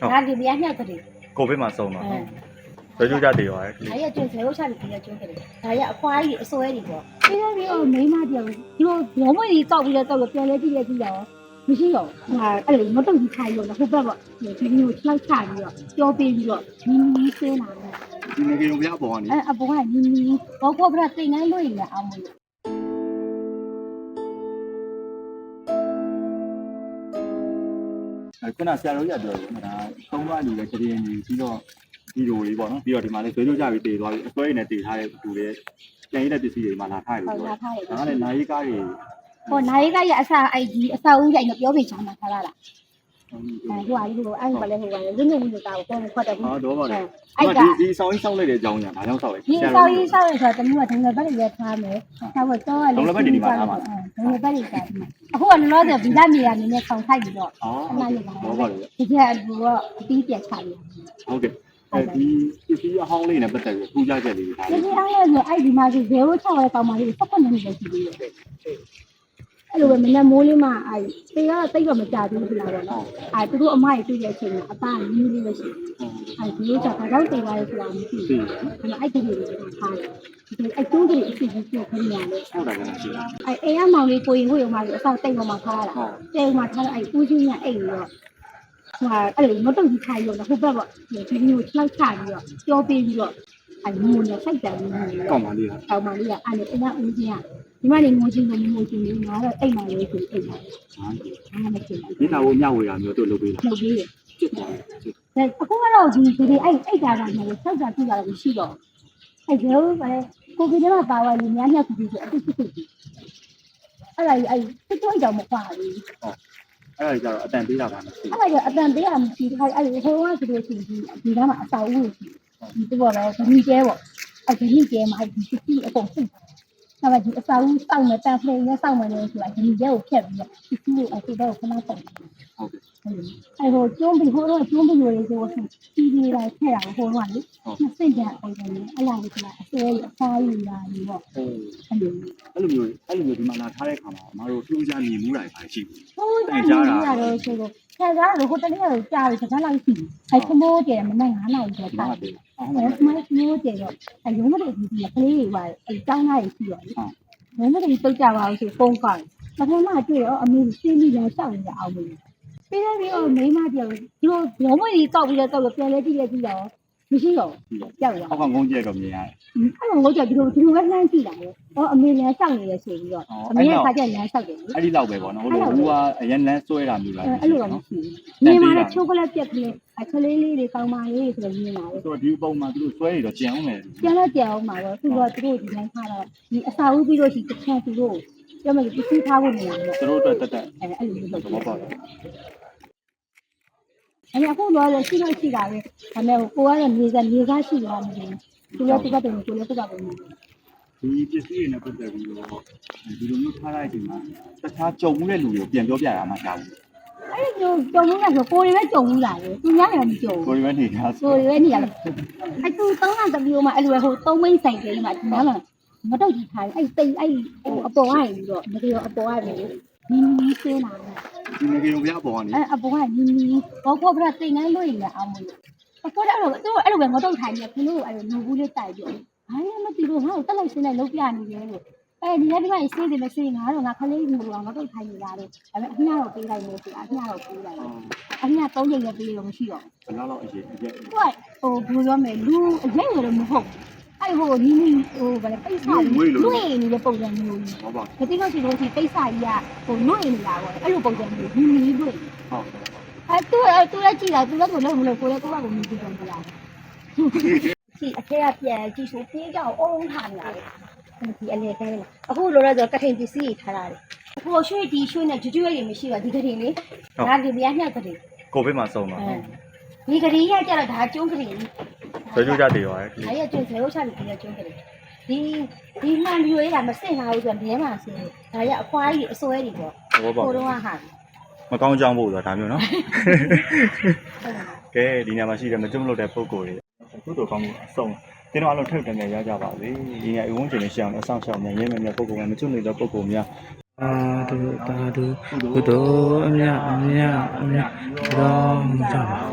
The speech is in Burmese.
ဒါဒီမရညှောက်ကြတယ်ကိုဗစ်မှာဆုံးတော့အဲဆွေးကြကြတည်ပါရဲ့ဒါရကျွန်းဇေယျချပြီးကြကျွန်းကြတယ်ဒါရအခွားကြီးအစွဲကြီးပေါ့ပြီးတော့ပြီးတော့မိန်းမတယောက်ဒီလိုဘောမွေကြီးတောက်ပြီးတော့တောက်ပြီးပြန်လဲကြည့်လဲကြည့်တော့မရှိတော့ဟာအဲ့လိုမတုတ်ကြီးခိုင်းလို့ဟိုဘက်ပေါ့ဒီမျိုးချလောက်ချပြီးတော့ကြောပေးပြီးတော့မီမီဆင်းလာတယ်ဒီငယ်ရုံပြအပေါ်ကနေအဲအပေါ်ကမီမီဘောကောပြတိတ်ငန်းလို့ရအောင်မလို့ ခုနဆရာတော်ကြီးကပြောတယ်ဒါသုံးပါးလူပဲခရင်ကြီးပြီးတော့ဒီလိုလေးပေါ့နော်ပြီးတော့ဒီမှာလည်းဆွေးကြကြပြီးတည်သွားပြီအစွဲရည်နဲ့တည်ထားတဲ့လူတွေကျန်ရတဲ့ပစ္စည်းတွေမှာလာထားတယ်ဟောပြောလာတယ်ထားရဒါကလည်းနာရီကားတွေဟောနိုင်ကရအစာအိုက်ကြီးအစာဦးရိုက်တော့ပြောပြချင်မှာထားလားအဲ ဟိုဟာဒီလိုအဲ့ဘာလဲဟိုဟာလွတ်လွတ်ဝင်တာကိုကောခွတ်တယ်ဘူးဟာတော့ပါလေအဲ့ကဒီဒီဆောင်ကြီးဆောက်လိုက်တဲ့အကြောင်းညာဘာကြောင့်ဆောက်လဲဒီဆောက်ရေးဆောက်ရဆိုတော့တမျိုးကဒုံလဘက်တွေထားမယ်။ဆောက်တော့တော့လေဒုံလဘက်တွေထားမယ်။အခုကလောလောဆယ်ဗီဇမြေယာနေနဲ့ဆောင်ထိုက်ပြီးတော့အော်အမှန်ကြီးပါတော့ပါလေဒီကအတူကအပြီးပြတ်ချတယ်ဟုတ်ကဲ့အဲဒီပစ္စည်းအဟောင်းလေးနဲ့ပတ်သက်ပြီးပူကြချက်လေးတွေထား။တဒီယ်အားရဆိုအဲ့ဒီမှာဆို0 6ရဲ့ကောင်မလေးဆက်ပတ်နေနေရှိသေးတယ်။ အဲ့လိုပဲမနေ့မိုးလေးမှအဲ့တေကတော့တိတ်တော့မကြဘူးခလားတော့နော်။အဲ့သူတို့အမကြီးတွေ့တဲ့အချိန်မှာအသားနည်းနည်းလေးပဲရှိတယ်။အဲ့ဒီလိုချက်ဘာကြောင့်တေသွားလဲဆိုတာမသိဘူးသိတယ်။အဲ့အဲ့ဒီလိုထားတယ်။ဒီအဲ့ကျုံးကြီးအစ်ကြီးပြောခင်းရတယ်ဟုတ်တာကလည်းရှိတာအဲအိမ်ကမောင်လေးကိုရင်ဝေးအောင်မှာအဆောက်တိတ်ပေါ်မှာထားတာဟုတ်တိတ်ပေါ်မှာထားတော့အဲဦးချင်းကအိမ်ပြီးတော့ဟိုဟာအဲ့လိုမတုတ်ကြီးခိုင်းလို့ဟိုဘက်ပေါ့ဒီမျိုးချလောက်ချပြီးတော့ကြောပေးပြီးတော့အဲငိုနေစိုက်တယ်ငိုနေကောတော့င်းပါလေဟာတောင်မလေးကအဲ့လိုအိမ်ကဦးချင်းက ဒီမနေငိုချင်းကငိုချင်းလေးငါတော့အိမ်မှာလေးဆိုအိမ်မှာအားမဖြစ်ဘူးဒီနာကိုမျှဝေတာမျိုးတို့လုပ်ပေးတာလုပ်ပြီးတယ်ဖြစ်သွားတယ်ဒါအခုကတော့ဒီဒီအဲ့အိတ်တာကလည်းဆောက်တာပြတာလည်းရှိတော့အဲ့ဒါပဲကိုဗစ်ကပါသွားလို့များများပြီးဆိုအစ်စ်ဖြစ်ပြီအဲ့ဒါအဲ့စစ်တော့ကြောင်မခွာဘူးအဲ့ဒါကြတော့အတန်ပေးတာပါမရှိအဲ့ဒါကအတန်ပေးရမရှိဘူးအဲ့ဒီဟိုကဆိုလို့ရှိရင်ဒီကမှာအစာအုပ်ရှိဒီတော့လည်းဒီကျဲပေါ့အဲ့ဒီကျဲမှာဒီစစ်စီအကုန်စိ တ်အဲ့ဒါဒီအစာအုပ်စောင့်မယ်တန်ဖလိန်နဲ့စောင့်မယ်လို့ဆိုတာဒီကျဲကိုဖြတ်ပြီးတော့စစ်စီကိုအဲ့ဒီတော့ခဏစောင့် ဟုတ်ကဲ့အဲ့ဟိုကျွန်းပြီးဟိုတော့ကျွန်းပြီးလို့ဆိုတော့စီးပြီးလိုက်ဖက်အောင်ဟိုတော့လေနှစ်စိတ်ကြပုံစံနဲ့အဲ့လာလို့ဆိုတာအစွဲရအဖားယူလာပြီးတော့ဟုတ်အဲ့လိုအဲ့လိုမျိုးအဲ့လိုမျိုးဒီမှာလာထားတဲ့ခါမှာအမတို့ထူးခြားမြင်မှုတိုင်းပါရှိဘူးဟိုတန်ကြတာတော့ဆိုတော့ဆရာကတော့ဟိုတနေ့ကတော့ကြားပြီးစကားလိုက်ရှိအဲ့ခမိုးကျတယ်မနေ့9နာရီကျော်ဒီတာမှာတည်းအဲ့ဒါမှခမိုးကျတော့အယုံမတဲ့ဒီကလေးတွေပါအဲ့တောင်းသားကြီးရှိတော့လေဘယ်မှာဒီတုတ်ကြပါအောင်ဆိုဖုန်းကောက်ပထမတွေ့ရောအမေရှင်းပြီးတော့စောင့်နေအောင်လို့ ပြီးတော့ပြီးတော့မိန်းမတယောက်ဒီလိုဘောမွေကြီးတောက်ပြီးတော့တောက်ပြီးပြန်လဲကြည့်လဲကြည့်တော့မရှိတော့ကြောက်ရအောက်ကငုံကျဲတော့မြင်ရတယ်အဲ့လိုငိုကြဒီလိုဒီလိုပဲလှမ်းကြည့်တာလေဟောအမေလည်းစောင့်နေရဆိုပြီးတော့အမေကခါကျလမ်းစောက်တယ်လေ အဲ့ဒီလောက်ပဲပေါ့နော်ဟိုလိုဘူးကအရန်လန်းဆွဲတာမျိုးလားအဲ့လိုတော့မရှိဘူးညီမလည်းချိုကလက်ပြက်ကလေးအချလေးလေးတွေကောင်းပါလေးဆိုတော့ညီမလေးဆိုတော့ဒီပုံမှာသူတို့ဆွဲရတော့ကြံအောင်မယ်ကျန်တော့ကြအောင်ပါတော့သူကသူတို့ဒီတိုင်းထားတော့ဒီအစာဦးပြီးလို့ရှိတစ်ချမ်းသူတို့ပြောမယ်ပစ္စည်းထားဖို့နေရတယ်သူတို့အတွက်တက်တက်အဲအဲ့လိုမျိုးသလုပ်ဘောပေါက်တယ် အဲ့အခုတော့လည်းရှိလို့ရှိတာပဲဒါပေမဲ့ကိုကလည်းနေစားနေစားရှိသွားတယ်သူလည်းသူကတည်းကကိုလည်းသူကပဲနေဒီပစ္စည်းတွေနဲ့ပတ်သက်ပြီးတော့ဒီလိုမျိုးထားလိုက်ချိန်မှာတခြားကြုံမှုတဲ့လူတွေကိုပြန်ပြောပြရမှာရှားဘူးအဲ့ဒီကြုံလို့ဆိုကိုယ်တွေပဲကြုံဘူးလားလေသူများလည်းမကြုံကိုဘူးရီးယားနေသားကိုယ်တွေပဲနေရတယ်အဲ့သူသုံးတာတမျိုးမှအဲ့လိုပဲဟိုသုံးမိတ်ဆိုင်ကလေးမှဒီမှာလည်းမတော့ကြီးထားအဲ့တိတ်အဲ့ဟိုအပေါ်ကနေပြီးတော့မပြောအပေါ်ကနေမီမီဆင်းလာတယ် ဒီငယ်ရုံပြအပေါ်ကနေအဲအပေါ်ကမီမီဘောကောပြတိတ်ငန်းလို့ရအောင်မလို့အခုတော့အဲ့လိုသူအဲ့လိုပဲမတော့ထိုင်နေခလို့အဲ့လိုငိုဘူးလေးတိုက်ပြီးဘာလဲမသိလို့ငါ့ကိုတက်လိုက်စင်းလိုက်လုံးပြနေတယ်လို့အဲဒီနေ့ဒီမှာစေးတယ်မစေးငါတော့ငါခလေးငိုလို့ငါတော့ထိုင်နေတာလေဒါပေမဲ့အမြတော့ပေးလိုက်လို့ဆိုတာအမြတော့ပေးလိုက်အမြသုံးချိန်လည်းပေးလို့မရှိတော့ဘယ်လောက်လောက်အရေးအရေးသူကဟိုဘယ်လိုပြောမလဲလူအရင်ကတော့မဟုတ် အဲ့ဟိုနီးနီးဟိုဗလဲပိတ်စာကြီးလွင့်နေတဲ့ပုံစံမျိုးကြီးဟောပါမသိလို့ရှိလို့ဒီပိတ်စာကြီးကဟိုလွင့်နေတာပေါ့အဲ့လိုပုံစံမျိုးနီးနီးလွင့်ဟုတ်အဲ့သူအဲ့သူလည်းကြည့်တာသူလည်းကိုလုံးမလို့ကိုလည်းကိုကကိုမြည်ကြည့်တယ်လားဒီအထက်ကပြန်ကြည့်ဆိုပြေးကြအောင်အုံးထားနေတာလေဒီအလေတိုင်းအခုလိုလဲဆိုကထိန်ပစ္စည်းထားတာလေအခုရွှေဒီရွှေနဲ့ကြွကြွတွေမရှိပါဒီကထိန်လေဒါဒီမြတ်ညက်ကထိန်ကိုဗစ်မှာဆုံးတော့ဒီကလေးရကြတော့ဒါကျုံးကလေး ဆွေးကြကြတည်ပါရဲ့။အဲ့ရကျဇေယျချပြီးကြကျွန်းကြတယ်။ဒီဒီမှန်ရွေးတာမစင်လာဘူးဆိုတော့ဘဲမှာဆင်းတယ်။ဒါရအခွားကြီးအစွဲကြီးပေါ့သဘော။ပေါက်ကိုတော့ဟာမကောင်းကြောင်းဖို့ဆိုတာဒါမျိုးနော်ဟုတ်လားကဲဒီညမှာရှိတဲ့မကျွတ်မလို့တဲ့ပုံကိုယ်တွေကုသိုလ်ကောင်းမှုအဆုံးတင်းတော်အလုံးထုတ်တယ်ရကြပါစေဒီညအဝန်းကျင်လေးရှောင်းအဆောင်ရှောင်းနေရဲမြဲပုံကိုယ်ကမကျွတ်နေတဲ့ပုံကိုယ်များသာဓုသာဓုကုသိုလ်အမြတ်အမြတ်အမြတ်တော်ကြပါ